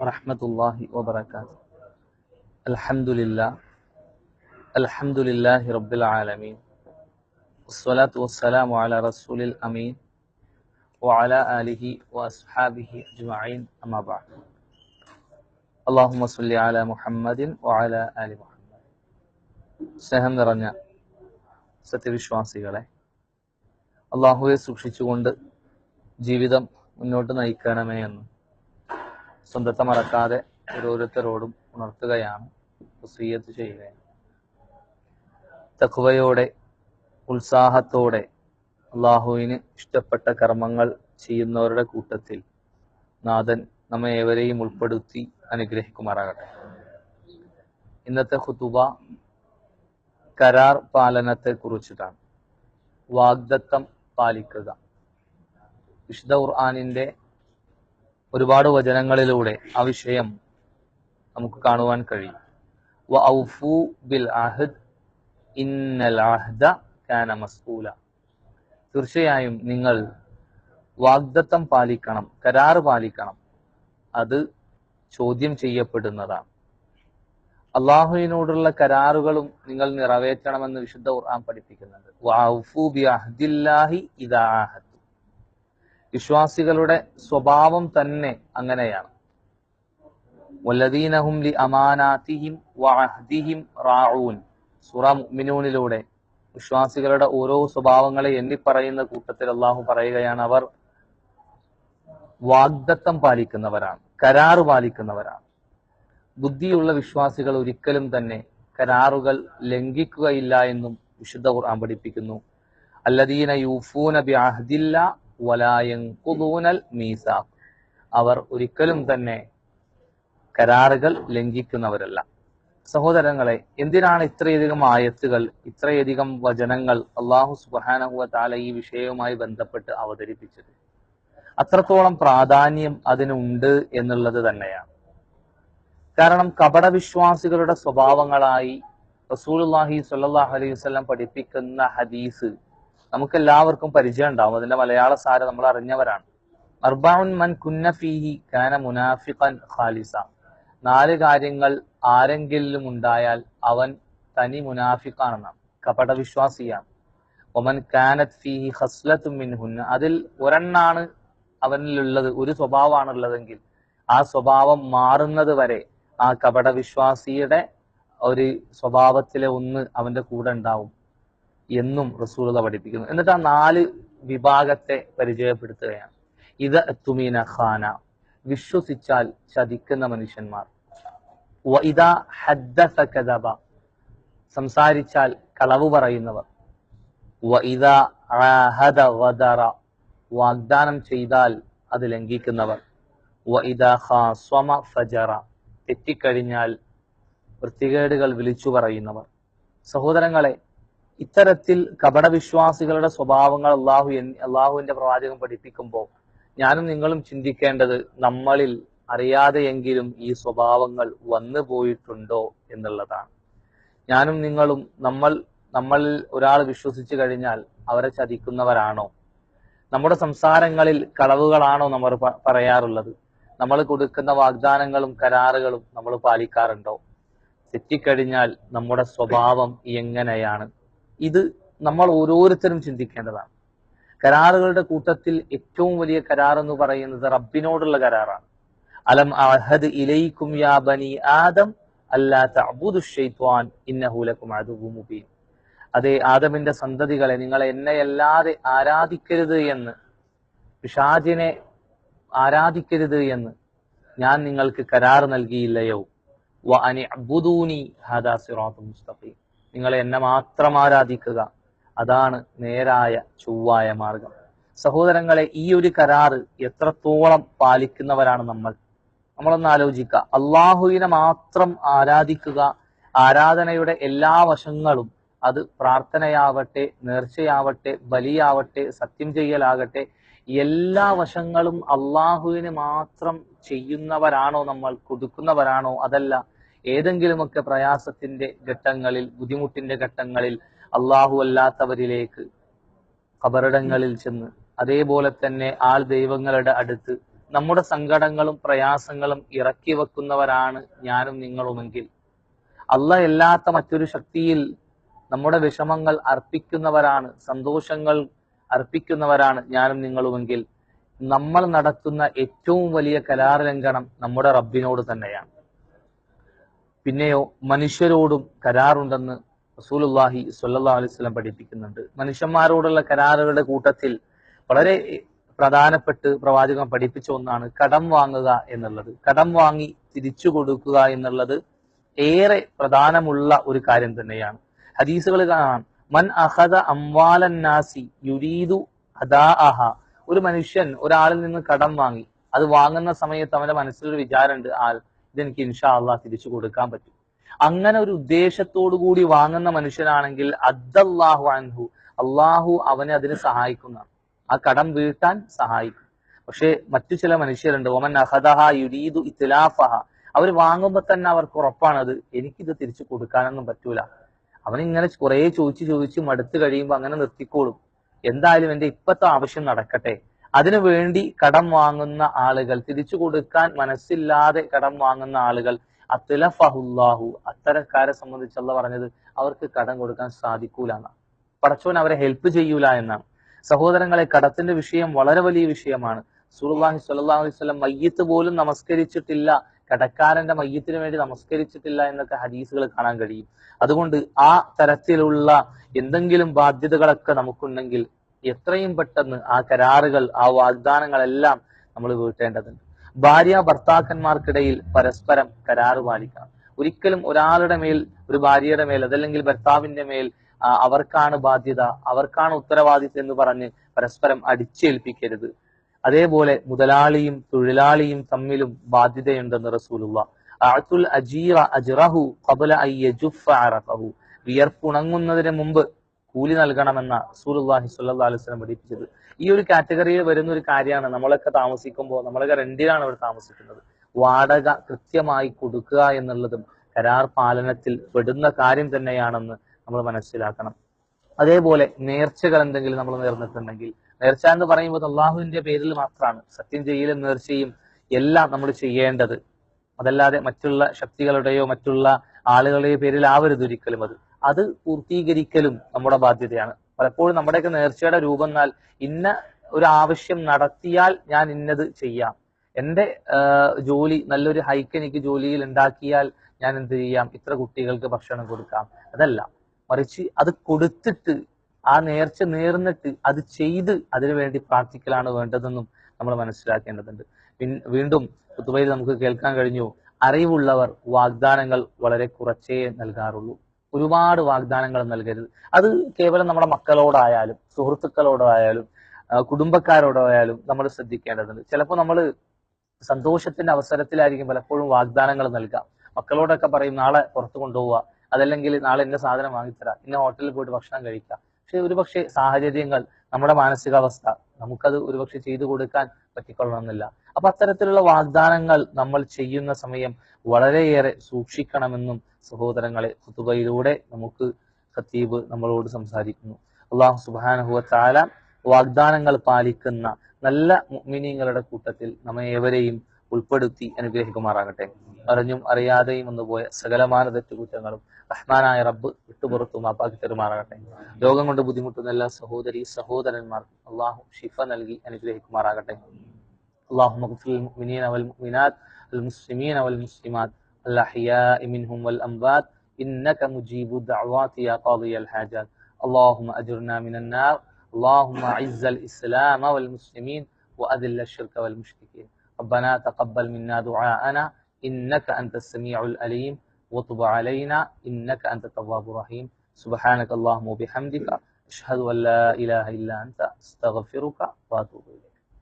ورحمة الله وبركاته الحمد لله الحمد لله رب العالمين والصلاة والسلام على رسول الأمين وعلى آله وأصحابه أجمعين أما بعد اللهم صل على محمد وعلى آل محمد സ്നേഹം നിറഞ്ഞ സത്യവിശ്വാസികളെ അള്ളാഹുവെ സൂക്ഷിച്ചുകൊണ്ട് ജീവിതം മുന്നോട്ട് നയിക്കണമേ എന്ന് സ്വന്തത്തെ മറക്കാതെ ഓരോരുത്തരോടും ഉണർത്തുകയാണ് വസീയത്ത് ചെയ്യുകയാണ്. തഖ്വയോടെ ഉത്സാഹത്തോടെ അള്ളാഹുവിന് ഇഷ്ടപ്പെട്ട കർമ്മങ്ങൾ ചെയ്യുന്നവരുടെ കൂട്ടത്തിൽ നാഥൻ നമ്മെ ഏവരെയും ഉൾപ്പെടുത്തി അനുഗ്രഹിക്കുമാറാകട്ടെ. ഇന്നത്തെ ഖുതുബ കരാർ പാലനത്തെ കുറിച്ചിട്ടാണ് വാഗ്ദത്തം പാലിക്കുക. വിശുദ്ധ ഖുർആാനിന്റെ ഒരുപാട് വചനങ്ങളിലൂടെ ആ വിഷയം നമുക്ക് കാണുവാൻ കഴിയും. ബിൽ ഇന്നൽ കാന തീർച്ചയായും നിങ്ങൾ വാഗ്ദത്തം പാലിക്കണം കരാറ് പാലിക്കണം. അത് ചോദ്യം ചെയ്യപ്പെടുന്നതാണ്. അള്ളാഹുവിനോടുള്ള കരാറുകളും നിങ്ങൾ നിറവേറ്റണമെന്ന് വിശുദ്ധ ഖുർആൻ പഠിപ്പിക്കുന്നുണ്ട്. വഔഫു ബി അഹ്ദില്ലാഹി ഇദാ വിശ്വാസികളുടെ സ്വഭാവം തന്നെ അങ്ങനെയാണ്. വല്ലദീനഹും വഅഹ്ദിഹിം സൂറ മുഅ്മിനൂനിലൂടെ വിശ്വാസികളുടെ ഓരോ സ്വഭാവങ്ങളെ എണ്ണിപ്പറയുന്ന കൂട്ടത്തിൽ അള്ളാഹു പറയുകയാണ് അവർ വാഗ്ദത്തം പാലിക്കുന്നവരാണ് കരാറ് പാലിക്കുന്നവരാണ്. ബുദ്ധിയുള്ള വിശ്വാസികൾ ഒരിക്കലും തന്നെ കരാറുകൾ ലംഘിക്കുകയില്ല എന്നും വിശുദ്ധ ഖുർആൻ പഠിപ്പിക്കുന്നു. അല്ലദീന യൂഫൂന ബി അഹ്ദില്ല വലായങ്കുദൂനൽ മീസാഖ്. അവർ ഒരിക്കലും തന്നെ കരാറുകൾ ലംഘിക്കുന്നവരല്ല. സഹോദരങ്ങളെ എന്തിനാണ് ഇത്രയധികം ആയത്തുകൾ ഇത്രയധികം വചനങ്ങൾ അള്ളാഹു സുബാനഹുവ ഈ വിഷയവുമായി ബന്ധപ്പെട്ട് അവതരിപ്പിച്ചത്? അത്രത്തോളം പ്രാധാന്യം അതിനുണ്ട് എന്നുള്ളത് തന്നെയാണ്. കാരണം കപടവിശ്വാസികളുടെ സ്വഭാവങ്ങളായി റസൂലുല്ലാഹി സ്വല്ലല്ലാഹു അലൈഹി വസല്ലം പഠിപ്പിക്കുന്ന ഹദീസ് നമുക്ക് എല്ലാവർക്കും പരിചയം ഉണ്ടാവും അതിന്റെ മലയാള സാര നമ്മൾ അറിഞ്ഞവരാണ്. മൻ കുന്ന ഫീഹി കാന മുനാഫിഖൻ ഖാലിസ. നാല് കാര്യങ്ങൾ ആരെങ്കിലും ഉണ്ടായാൽ അവൻ തനി മുനാഫിഖാണെന്നാണ്. കപടവിശ്വാസിയാണ്. ഒമൻ കാനത് ഫീഹി ഹസ്ലത്തും അതിൽ ഒരെണ്ണാണ് അവനിലുള്ളത് ഒരു സ്വഭാവമാണ് ഉള്ളതെങ്കിൽ ആ സ്വഭാവം മാറുന്നത് വരെ ആ കപട വിശ്വാസിയുടെ ഒരു സ്വഭാവത്തിലെ ഒന്ന് അവന്റെ കൂടെ ഉണ്ടാവും. എന്നും റസൂലത പഠിപ്പിക്കുന്നു. എന്നിട്ട് ആ നാല് വിഭാഗത്തെ പരിചയപ്പെടുത്തുകയാണ്. ഇത് തുമീന ഖാന. വിശ്വസിച്ചാൽ ചതിക്കുന്ന മനുഷ്യന്മാർ. സംസാരിച്ചാൽ കളവ് പറയുന്നവർ. ആഹദ വാഗ്ദാനം ചെയ്താൽ അത് ലംഘിക്കുന്നവർ. തെറ്റിക്കഴിഞ്ഞാൽ വൃത്തികേടുകൾ വിളിച്ചു പറയുന്നവർ. സഹോദരങ്ങളെ ഇത്തരത്തിൽ കപടവിശ്വാസികളുടെ സ്വഭാവങ്ങൾ അള്ളാഹു അള്ളാഹുവിന്റെ പ്രവാചകം പഠിപ്പിക്കുമ്പോൾ ഞാനും നിങ്ങളും ചിന്തിക്കേണ്ടത് നമ്മളിൽ അറിയാതെയെങ്കിലും ഈ സ്വഭാവങ്ങൾ വന്നു പോയിട്ടുണ്ടോ എന്നുള്ളതാണ്. ഞാനും നിങ്ങളും നമ്മൾ നമ്മളിൽ ഒരാൾ വിശ്വസിച്ചു കഴിഞ്ഞാൽ അവരെ ചതിക്കുന്നവരാണോ? നമ്മുടെ സംസാരങ്ങളിൽ കളവുകളാണോ നമ്മൾ പറയാറുള്ളത്? നമ്മൾ കൊടുക്കുന്ന വാഗ്ദാനങ്ങളും കരാറുകളും നമ്മൾ പാലിക്കാറുണ്ടോ? തെറ്റിക്കഴിഞ്ഞാൽ നമ്മുടെ സ്വഭാവം എങ്ങനെയാണ്? ഇത് നമ്മൾ ഓരോരുത്തരും ചിന്തിക്കേണ്ടതാണ്. കരാറുകളുടെ കൂട്ടത്തിൽ ഏറ്റവും വലിയ കരാർ എന്ന് പറയുന്നത് റബ്ബിനോടുള്ള കരാറാണ്. അലം അഹദ് ഇലൈക്കും യാ ബനി ആദം അല്ലാ തഅബുദു ഇന്നഹു ലക്കും അതെ ആദമിന്റെ സന്തതികളെ നിങ്ങൾ എന്നെയല്ലാതെ ആരാധിക്കരുത് എന്ന് പിശാചിനെ ആരാധിക്കരുത് എന്ന് ഞാൻ നിങ്ങൾക്ക് കരാർ നൽകിയില്ലയോ? വ അനി അബുദൂനി ഹാദാ സിറാത്തും മുസ്തഖീം. നിങ്ങൾ എന്നെ മാത്രം ആരാധിക്കുക. അതാണ് നേരായ ചൊവ്വായ മാർഗം. സഹോദരങ്ങളെ ഈ ഒരു കരാറ് എത്രത്തോളം പാലിക്കുന്നവരാണ് നമ്മൾ? നമ്മളൊന്ന് ആലോചിക്കുക അള്ളാഹുവിനെ മാത്രം ആരാധിക്കുക ആരാധനയുടെ എല്ലാ വശങ്ങളും അത് പ്രാർത്ഥനയാവട്ടെ നേർച്ചയാവട്ടെ ബലിയാവട്ടെ സത്യം ചെയ്യലാകട്ടെ എല്ലാ വശങ്ങളും അള്ളാഹുവിന് മാത്രം ചെയ്യുന്നവരാണോ നമ്മൾ കൊടുക്കുന്നവരാണോ? അതല്ല ഏതെങ്കിലുമൊക്കെ പ്രയാസത്തിന്റെ ഘട്ടങ്ങളിൽ ബുദ്ധിമുട്ടിന്റെ ഘട്ടങ്ങളിൽ അള്ളാഹു അല്ലാത്തവരിലേക്ക് കബറിടങ്ങളിൽ ചെന്ന് അതേപോലെ തന്നെ ആൾ ദൈവങ്ങളുടെ അടുത്ത് നമ്മുടെ സങ്കടങ്ങളും പ്രയാസങ്ങളും ഇറക്കി വെക്കുന്നവരാണ് ഞാനും നിങ്ങളുമെങ്കിൽ. അല്ല ഇല്ലാത്ത മറ്റൊരു ശക്തിയിൽ നമ്മുടെ വിഷമങ്ങൾ അർപ്പിക്കുന്നവരാണ് സന്തോഷങ്ങൾ അർപ്പിക്കുന്നവരാണ് ഞാനും നിങ്ങളുമെങ്കിൽ. നമ്മൾ നടത്തുന്ന ഏറ്റവും വലിയ ലംഘനം നമ്മുടെ റബ്ബിനോട് തന്നെയാണ്. പിന്നെയോ മനുഷ്യരോടും കരാറുണ്ടെന്ന് റസൂലുള്ളാഹി സല്ലാ അലൈഹി വസല്ലം പഠിപ്പിക്കുന്നുണ്ട്. മനുഷ്യന്മാരോടുള്ള കരാറുകളുടെ കൂട്ടത്തിൽ വളരെ പ്രധാനപ്പെട്ട് പ്രവാചകൻ പഠിപ്പിച്ച ഒന്നാണ് കടം വാങ്ങുക എന്നുള്ളത്. കടം വാങ്ങി തിരിച്ചു കൊടുക്കുക എന്നുള്ളത് ഏറെ പ്രധാനമുള്ള ഒരു കാര്യം തന്നെയാണ്. ഹദീസുകൾ കാണാം മൻ അഹദ അംവാലന്നാസി യുരീദു അദാഅഹ. ഒരു മനുഷ്യൻ ഒരാളിൽ നിന്ന് കടം വാങ്ങി അത് വാങ്ങുന്ന സമയത്ത് അവന്റെ മനസ്സിലൊരു വിചാരമുണ്ട് ആൾ ഇതെനിക്ക് ഇൻഷാ അള്ളാഹ് തിരിച്ചു കൊടുക്കാൻ പറ്റും. അങ്ങനെ ഒരു ഉദ്ദേശത്തോടു കൂടി വാങ്ങുന്ന മനുഷ്യനാണെങ്കിൽ അദ്ദല്ലാഹു അൻഹു അള്ളാഹു അവനെ അതിന് സഹായിക്കുന്നതാണ്. ആ കടം വീട്ടാൻ സഹായിക്കും. പക്ഷേ മറ്റു ചില മനുഷ്യരുണ്ട് ഒമൻ അഹദഹ യുരീദു ഇത്തിലാഫഹ അവർ വാങ്ങുമ്പോൾ തന്നെ അവർക്ക് ഉറപ്പാണ് അത് എനിക്കിത് തിരിച്ചു കൊടുക്കാനൊന്നും പറ്റൂല. അവനിങ്ങനെ കുറെ ചോദിച്ചു ചോദിച്ച് മടുത്തു കഴിയുമ്പോൾ അങ്ങനെ നിർത്തിക്കോളും. എന്തായാലും എന്റെ ഇപ്പത്തെ ആവശ്യം നടക്കട്ടെ. അതിനു വേണ്ടി കടം വാങ്ങുന്ന ആളുകൾ തിരിച്ചു കൊടുക്കാൻ മനസ്സില്ലാതെ കടം വാങ്ങുന്ന ആളുകൾ അത്തലഫഹുല്ലാഹു അത്തരക്കാരെ സംബന്ധിച്ചല്ല പറഞ്ഞത് അവർക്ക് കടം കൊടുക്കാൻ സാധിക്കൂല എന്നാണ്. പടച്ചോൻ അവരെ ഹെൽപ്പ് ചെയ്യൂല എന്നാണ്. സഹോദരങ്ങളെ കടത്തിന്റെ വിഷയം വളരെ വലിയ വിഷയമാണ്. സുറുല്ലാഹി സ്വല്ലല്ലാഹു അലൈഹി വസല്ലം മയ്യത്ത് പോലും നമസ്കരിച്ചിട്ടില്ല. കടക്കാരന്റെ മയ്യത്തിന് വേണ്ടി നമസ്കരിച്ചിട്ടില്ല എന്നൊക്കെ ഹദീസുകൾ കാണാൻ കഴിയും. അതുകൊണ്ട് ആ തരത്തിലുള്ള എന്തെങ്കിലും ബാധ്യതകളൊക്കെ നമുക്കുണ്ടെങ്കിൽ എത്രയും പെട്ടെന്ന് ആ കരാറുകൾ ആ വാഗ്ദാനങ്ങളെല്ലാം നമ്മൾ വീട്ടേണ്ടതുണ്ട്. ഭാര്യ ഭർത്താക്കന്മാർക്കിടയിൽ പരസ്പരം കരാറ് പാലിക്കണം ഒരിക്കലും ഒരാളുടെ മേൽ ഒരു ഭാര്യയുടെ മേൽ അതല്ലെങ്കിൽ ഭർത്താവിന്റെ മേൽ അവർക്കാണ് ബാധ്യത അവർക്കാണ് ഉത്തരവാദിത്വം എന്ന് പറഞ്ഞ് പരസ്പരം അടിച്ചേൽപ്പിക്കരുത്. അതേപോലെ മുതലാളിയും തൊഴിലാളിയും തമ്മിലും ബാധ്യതയുണ്ടെന്ന് റസൂലുള്ള. അജീറ അജ്റഹു വിയർപ്പുണങ്ങുന്നതിന് മുമ്പ് കൂലി നൽകണമെന്ന സൂലുല്ലാഹി സുല്ലാ അലൈഹി വസല്ലം പഠിപ്പിച്ചത്. ഈ ഒരു കാറ്റഗറിയിൽ വരുന്ന ഒരു കാര്യമാണ് നമ്മളൊക്കെ താമസിക്കുമ്പോൾ നമ്മളൊക്കെ റെന്റിലാണ് ഇവിടെ താമസിക്കുന്നത്. വാടക കൃത്യമായി കൊടുക്കുക എന്നുള്ളതും കരാർ പാലനത്തിൽ പെടുന്ന കാര്യം തന്നെയാണെന്ന് നമ്മൾ മനസ്സിലാക്കണം. അതേപോലെ നേർച്ചകൾ എന്തെങ്കിലും നമ്മൾ നേർന്നിട്ടുണ്ടെങ്കിൽ നേർച്ച എന്ന് പറയുമ്പോൾ അള്ളാഹുവിന്റെ പേരിൽ മാത്രമാണ്. സത്യം ചെയ്യലും നേർച്ചയും എല്ലാം നമ്മൾ ചെയ്യേണ്ടത്. അതല്ലാതെ മറ്റുള്ള ശക്തികളുടെയോ മറ്റുള്ള ആളുകളുടെയോ പേരിൽ ആവരുത് ഒരിക്കലും അത്. അത് പൂർത്തീകരിക്കലും നമ്മുടെ ബാധ്യതയാണ്. പലപ്പോഴും നമ്മുടെയൊക്കെ നേർച്ചയുടെ രൂപം എന്നാൽ ഇന്ന ഒരു ആവശ്യം നടത്തിയാൽ ഞാൻ ഇന്നത് ചെയ്യാം. എന്റെ ജോലി നല്ലൊരു ഹൈക്ക് എനിക്ക് ജോലിയിൽ ഉണ്ടാക്കിയാൽ ഞാൻ എന്ത് ചെയ്യാം? ഇത്ര കുട്ടികൾക്ക് ഭക്ഷണം കൊടുക്കാം. അതല്ല. മറിച്ച് അത് കൊടുത്തിട്ട് ആ നേർച്ച നേർന്നിട്ട് അത് ചെയ്ത് അതിനു വേണ്ടി പ്രാർത്ഥിക്കലാണ് വേണ്ടതെന്നും നമ്മൾ മനസ്സിലാക്കേണ്ടതുണ്ട്. വീണ്ടും പുതുവയിൽ നമുക്ക് കേൾക്കാൻ കഴിഞ്ഞു. അറിവുള്ളവർ വാഗ്ദാനങ്ങൾ വളരെ കുറച്ചേ നൽകാറുള്ളൂ. ഒരുപാട് വാഗ്ദാനങ്ങൾ നൽകരുത്. അത് കേവലം നമ്മുടെ മക്കളോടായാലും സുഹൃത്തുക്കളോടായാലും കുടുംബക്കാരോടായാലും നമ്മൾ ശ്രദ്ധിക്കേണ്ടതുണ്ട്. ചിലപ്പോൾ നമ്മൾ സന്തോഷത്തിന്റെ അവസരത്തിലായിരിക്കും പലപ്പോഴും വാഗ്ദാനങ്ങൾ നൽകാം മക്കളോടൊക്കെ പറയും നാളെ പുറത്തു കൊണ്ടുപോവുക. അതല്ലെങ്കിൽ നാളെ എന്റെ സാധനം വാങ്ങിത്തരാം. ഇന്ന ഹോട്ടലിൽ പോയിട്ട് ഭക്ഷണം കഴിക്കാം പക്ഷെ ഒരുപക്ഷെ സാഹചര്യങ്ങൾ നമ്മുടെ മാനസികാവസ്ഥ നമുക്കത് ഒരുപക്ഷെ ചെയ്തു കൊടുക്കാൻ പറ്റിക്കൊള്ളണമെന്നില്ല അപ്പൊ അത്തരത്തിലുള്ള വാഗ്ദാനങ്ങൾ നമ്മൾ ചെയ്യുന്ന സമയം വളരെയേറെ സൂക്ഷിക്കണമെന്നും സഹോദരങ്ങളെ കുത്തുബയിലൂടെ നമുക്ക് ഖത്തീബ് നമ്മളോട് സംസാരിക്കുന്നു. അള്ളാഹു സുബാനഹുവ വാഗ്ദാനങ്ങൾ പാലിക്കുന്ന നല്ല മിനിങ്ങളുടെ കൂട്ടത്തിൽ നമ്മെ ഏവരെയും ഉൾപ്പെടുത്തി അനുഗ്രഹിക്കുമാറാകട്ടെ. അറിഞ്ഞും അറിയാതെയും ഒന്നുപോയ സകലമാന തെറ്റുകുറ്റങ്ങളും റഹ്മാനായ റബ്ബ് വിട്ടുപുറത്തു മാപ്പാക്കി തരുമാറാകട്ടെ. രോഗം കൊണ്ട് ബുദ്ധിമുട്ടുന്ന എല്ലാ സഹോദരി സഹോദരന്മാർക്കും അള്ളാഹു ഷിഫ നൽകി അനുഗ്രഹിക്കുമാറാകട്ടെ. اللهم اغفر للمؤمنين والمؤمنات المسلمين والمسلمات. الأحياء منهم والأموات. إنك مجيب الدعوات يا قاضي الحاجات. اللهم أجرنا من النار. اللهم أعز الإسلام والمسلمين وأذل الشرك والمشركين. ربنا تقبل منا دعاءنا. إنك أنت السميع الأليم. وطب علينا. إنك أنت التواب الرحيم. سبحانك اللهم وبحمدك. أشهد أن لا إله إلا أنت. أستغفرك وأتوب إليك.